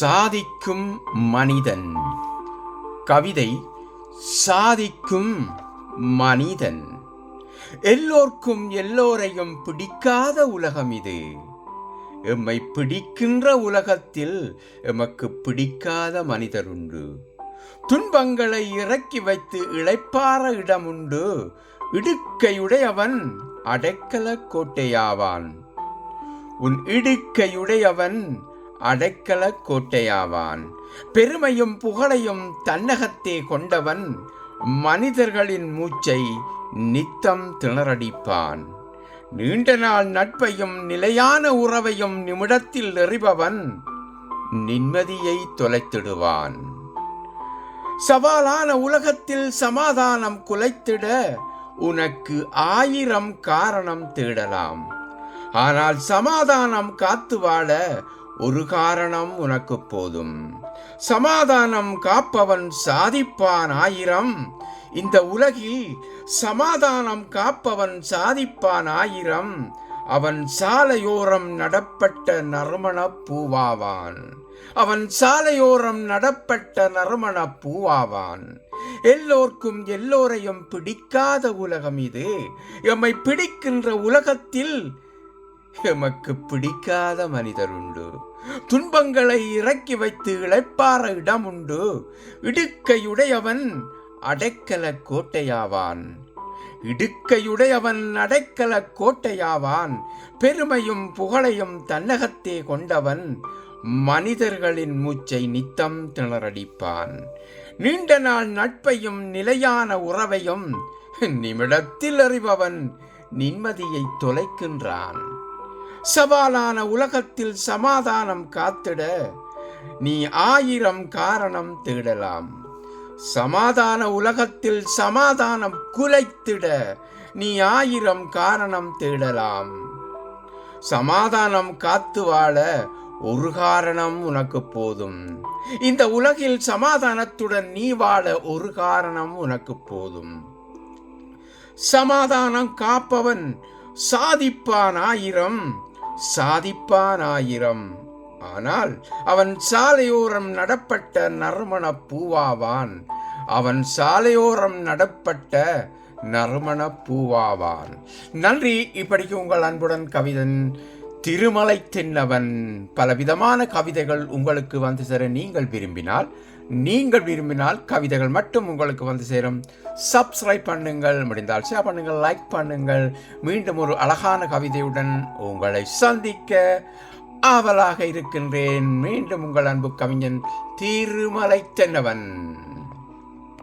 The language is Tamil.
சாதிக்கும் மனிதன். கவிதை சாதிக்கும் மனிதன் எல்லோர்க்கும் எல்லோரையும் பிடிக்காத உலகம் இது. எம்மை பிடிக்கின்ற உலகத்தில் எமக்கு பிடிக்காத மனிதர் உண்டு. துன்பங்களை இறக்கி வைத்து இளைப்பாற உண்டு. இடுக்கையுடையவன் அடைக்கல கோட்டையாவான். உன் இடுக்கையுடையவன் அடைக்கல கோட்டையாவான். பெருமையும் புகழையும் தன்னகத்தே கொண்டவன். மனிதர்களின் மூச்சை நித்தம் திணறடிப்பான். நீண்ட நாள் நட்பையும் நிலையான உறவையும் நிமிடத்தில் எறிபவன் நிம்மதியை தொலைத்திடுவான். சவாலான உலகத்தில் சமாதானம் குலைத்திட உனக்கு ஆயிரம் காரணம் தேடலாம். ஆனால் சமாதானம் காத்து வாழ ஒரு காரணம் உனக்கு போதும். சமாதானம் காப்பவன் சாதிப்பான் ஆயிரம். இந்த உலகில் சமாதானம் காப்பவன் சாதிப்பான் ஆயிரம். அவன் சாலையோரம் நடப்பட்ட நறுமண பூவாவான். அவன் சாலையோரம் நடப்பட்ட நறுமண பூவாவான். எல்லோர்க்கும் எல்லோரையும் பிடிக்காத உலகம் இது. எம்மை பிடிக்கின்ற உலகத்தில் எமக்கு பிடிக்காத மனிதர் உண்டு துன்பங்களை இறக்கி வைத்து இளைப்பாற இடம் உண்டு இடுக்கையுடையவன் அடைக்கல கோட்டையாவான். இடுக்கையுடையவன் அடைக்கல கோட்டையாவான். பெருமையும் புகழையும் தன்னகத்தே கொண்டவன் மனிதர்களின் மூச்சை நித்தம் திணறடிப்பான். நீண்ட நாள் நட்பையும் நிலையான உறவையும் நிமிடத்தில் அறிபவன் நிம்மதியை தொலைக்கின்றான். சவாலான உலகத்தில் சமாதானம் காத்திட நீ ஆயிரம் காரணம் தேடலாம். சமாதான உலகத்தில் சமாதானம் குலைத்திட நீ ஆயிரம் காரணம் தேடலாம். சமாதானம் காத்து வாழ ஒரு காரணம் உனக்கு போதும். இந்த உலகில் சமாதானத்துடன் நீ வாழ ஒரு காரணம் உனக்கு போதும். சமாதானம் காப்பவன் சாதிப்பான் ஆயிரம் சாதிப்பான் ஆயிரம் ஆனால் அவன் சாலையோரம் நடப்பட்ட நறுமண பூவாவான் அவன் சாலையோரம் நடப்பட்ட நறுமண பூவாவான் நன்றி இப்படிக்கு உங்கள் அன்புடன் கவிதன் திருமலை தென்னவன் பலவிதமான கவிதைகள் உங்களுக்கு வந்து சேர நீங்கள் விரும்பினால் நீங்கள் விரும்பினால் கவிதைகள் மட்டும் உங்களுக்கு வந்து சேரும். சப்ஸ்கிரைப் பண்ணுங்கள். முடிந்தால் ஷேர் பண்ணுங்கள். லைக் பண்ணுங்கள். மீண்டும் ஒரு அழகான கவிதையுடன் உங்களை சந்திக்க ஆவலாக இருக்கின்றேன். மீண்டும் உங்கள் அன்பு கவிஞன் திருமலை தென்னவன்.